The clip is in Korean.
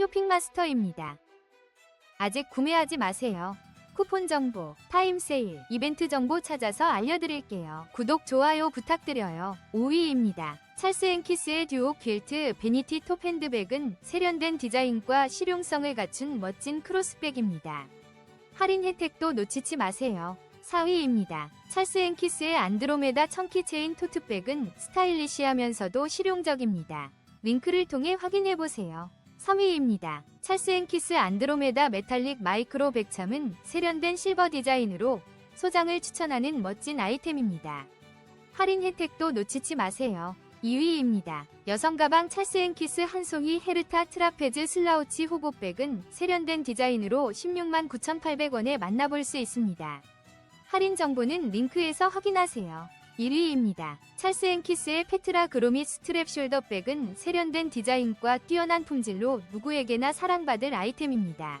쇼핑마스터입니다. 아직 구매하지 마세요. 쿠폰 정보, 타임 세일, 이벤트 정보 찾아서 알려드릴게요. 구독, 좋아요 부탁드려요. 5위입니다. 찰스 앤키스의 듀오 퀼트 베니티 톱 핸드백은 세련된 디자인과 실용성을 갖춘 멋진 크로스백입니다. 할인 혜택도 놓치지 마세요. 4위입니다. 찰스 앤키스의 안드로메다 청키 체인 토트백은 스타일리시하면서도 실용적입니다. 링크를 통해 확인해보세요. 3위입니다. 찰스 앤키스 안드로메다 메탈릭 마이크로 백참은 세련된 실버 디자인으로 소장을 추천하는 멋진 아이템입니다. 할인 혜택도 놓치지 마세요. 2위입니다. 여성 가방 찰스 앤키스 한송이 헤르타 트라페즈 슬라우치 호보백은 세련된 디자인으로 16만 9,800원에 만나볼 수 있습니다. 할인 정보는 링크에서 확인하세요. 1위입니다. 찰스 앤키스의 페트라 그로미 스트랩 숄더백은 세련된 디자인과 뛰어난 품질로 누구에게나 사랑받을 아이템입니다.